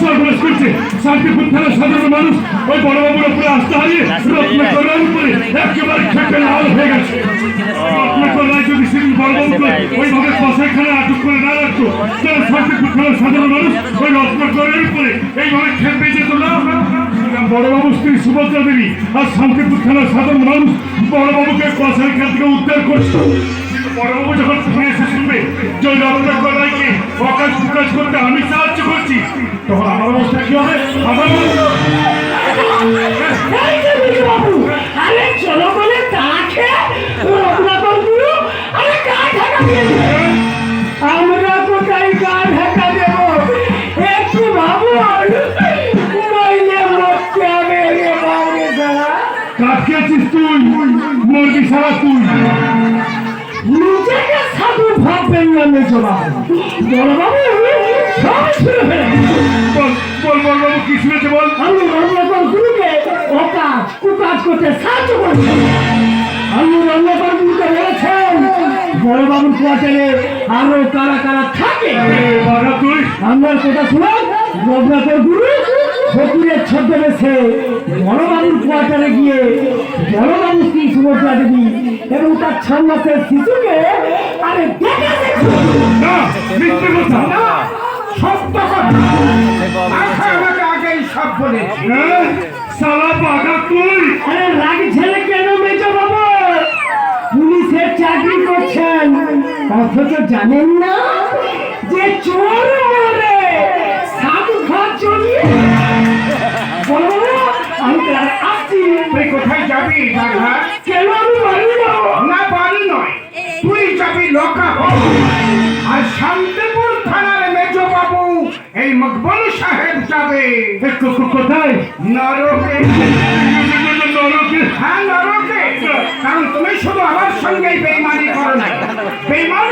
সর্বনাশ করছে। শান্তিপুর থানার সাধারণ মানুষ ওই বড়বাবুর উপরে আস্থা হারিয়ে রত্নাকরের উপরে একেবারে খেপে লাল হয়ে গেছে। রত্নাকর যদি সেদিন বড়বাবুকে ওইভাবে কষাইখানে আটক করে না রাখতো তাহলে শান্তিপুর থানার সাধারণ মানুষ ওই রত্নাকরের উপরে এইভাবে খেপে যেত না? বড়বাবু স্ত্রী সুভদ্রা দেবী আর শান্তিপুর থানার সাধারণ মানুষ বড়বাবুকে কষাইখান থেকে উদ্ধার করছে। বড়বাবু যখন ফিরে এসে শুনবে যে ওই অকাশ প্রকাশ করতে আমি সাহায্য করছি তখন আমার অবস্থা কি হবে? আমার আরে চলো বলে তা খেয়ে রত্নাকর গুরু আরে গা ঢাকা দিয়ে আমরা কোথায় গা ঢাকা দেব? একটু নইলে মরতে হবে রে তুই? মরবি সারা তুই? ভাববেন না মেজো বড় বাবু সব শুরু হয়ে বল বল বল বাবু কি শুনেছে বল? আমি রত্নাকর গুরুকে অকাজ কুকাজ করতে সাহায্য করছি। আমি রত্নাকর গুরুকে বলেছেন বড়বাবুর কোয়ার্টারে আরও কারা কারা থাকে? আমার কথা রত্নাকর গুরু ফকিরের ছদ্মবেশে বড়বাবুর কোয়ার্টারে গিয়ে বড়বাবু দেবী এবং তার ছ মাসের শিশুকে আরে দেখে দেখে। না মিথ্যে কথা। সত্য কথা। আচ্ছা, আমাকে আগেই সব বলেছি? সালা বাঘা তুই। আরে লাগছে না কেন মেজো বাবা? পুলিশের চাকরি করছেন। অথচ জানেন না যে চোর মরে তুই কোথায় যাবি বাঘা কেন আমি না বাড়ি নয়। তুই যাবি লোকা আর শান্তিপুর থানার মেজ বাবু এই মকবল সাহেব যাবে। কোথায়? নরকে। নরকে? হ্যাঁ নরকে। কারণ তুমি শুধু আমার সঙ্গেই বেইমানি করো না বেইমানি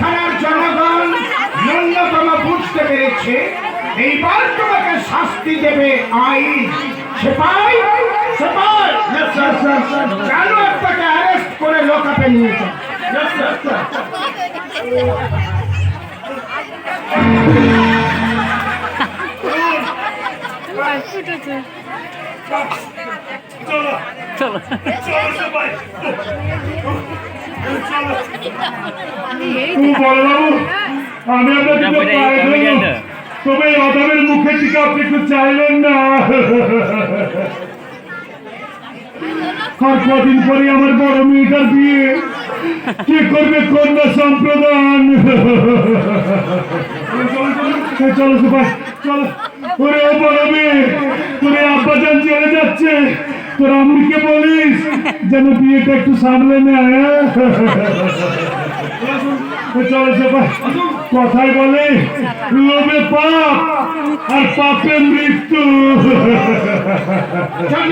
থানার জনগণ ন্যূনতম বুঝতে পেরেছে এইবার তোমাকে শাস্তি দেবে আইন সেপাই সেপাই কেন আপনাকে অ্যারেস্ট করে লোকাপে নিয়ে চলো চলো চলো সবাই চলো বলবাবু আমি আপনাকে না, তো ওইটা এই পায়ে comedian ধরবো। টা। তবে কদিন পরে আমার বড় মেয়েটার বিয়ে কে করবে কন্যা সম্প্রদান চলো সবাই চলো বড় মেয়ে তোরে আব্বাজান চলে যাচ্ছে তোর আম্মিকে বলিস, যেন বিয়েটা একটু সামলে নেয় হ্যাঁ? কথায় বলে, লোভে পাপ আর পাপে মৃত্যু। চল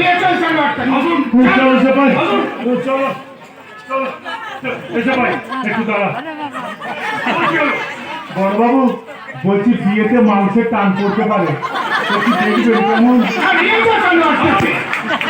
বড়বাবু, বলছি বিয়েতে মাংসের টান পড়তে পারে।